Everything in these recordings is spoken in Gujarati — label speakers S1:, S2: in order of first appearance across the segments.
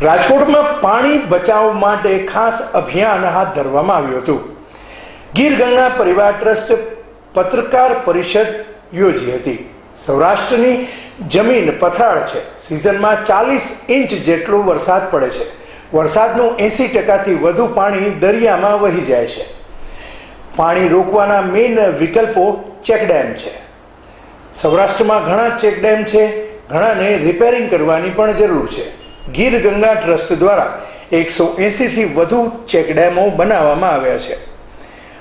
S1: રાજકોટમાં પાણી બચાવ માટે ખાસ અભિયાન હાથ ધરવામાં આવ્યું હતું. ગીર ગંગા પરિવાર ટ્રસ્ટ પત્રકાર પરિષદ યોજી હતી. સૌરાષ્ટ્રની જમીન પથરાળ છે. સિઝનમાં ચાલીસ ઇંચ જેટલો વરસાદ પડે છે. વરસાદનું એંસી ટકાથી વધુ પાણી દરિયામાં વહી જાય છે. પાણી રોકવાના મેઇન વિકલ્પો ચેકડેમ છે. સૌરાષ્ટ્રમાં ઘણા ચેકડેમ છે. ઘણાને રિપેરિંગ કરવાની પણ જરૂર છે. ગીર ગંગા ટ્રસ્ટ દ્વારા એકસો એંસીથી વધુ ચેકડેમો બનાવવામાં આવ્યા છે.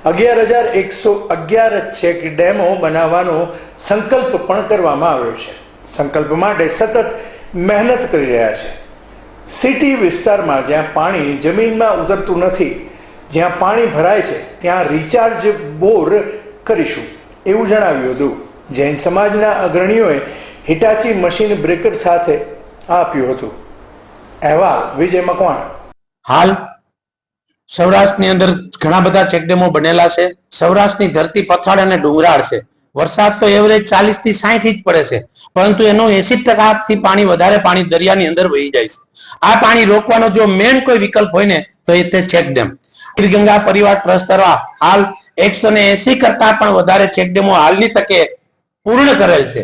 S1: અગિયાર હજાર એકસો અગિયાર ચેક ડેમો બનાવવાનો સંકલ્પ પણ કરવામાં આવ્યો છે. સંકલ્પ માટે સતત મહેનત કરી રહ્યા છે. સિટી વિસ્તારમાં જ્યાં પાણી જમીનમાં ઉતરતું નથી, જ્યાં પાણી ભરાય છે, ત્યાં રિચાર્જ બોર કરીશું, એવું જણાવ્યું હતું. જૈન સમાજના અગ્રણીઓએ હિટાચી મશીન બ્રેકર સાથે આપ્યું હતું. અહેવાલ. વિજય મકવાણા
S2: હાલ સૌરાષ્ટ્રની અંદર ઘણા બધા ચેકડેમો બનેલા છે. સૌરાષ્ટ્રની ધરતી પથાળ અને ડુંગરાળ છે. વરસાદ તો એવરેજ ચાલીસથી સાહીઠ ઇંચ પડે છે. પરંતુ એનો એસી ટકા થી પાણી વધારે પાણી દરિયાની અંદર વહી જાય છે. આ પાણી રોકવાનો જો મેન કોઈ વિકલ્પ હોય ને, તો એ તે ચેકડેમ. ગીરગંગા પરિવાર ટ્રસ્ટ દ્વારા હાલ એકસો ને એસી કરતા પણ વધારે ચેકડેમો હાલની તકે પૂર્ણ કરેલ છે.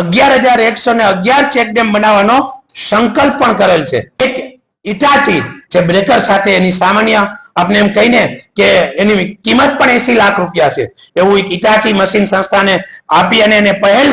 S2: અગિયાર હજાર એકસો ને અગિયાર ચેકડેમ બનાવવાનો સંકલ્પ પણ કરેલ છે. એક ઇટાચી જે બ્રેકર સાથે એની સામાન્ય આપણે એમ કહીને કે એની કિંમત પણ એસી લાખ રૂપિયા છે. એવું એક ઇટાચી મશીન સંસ્થાને આપી અને એને પહેલ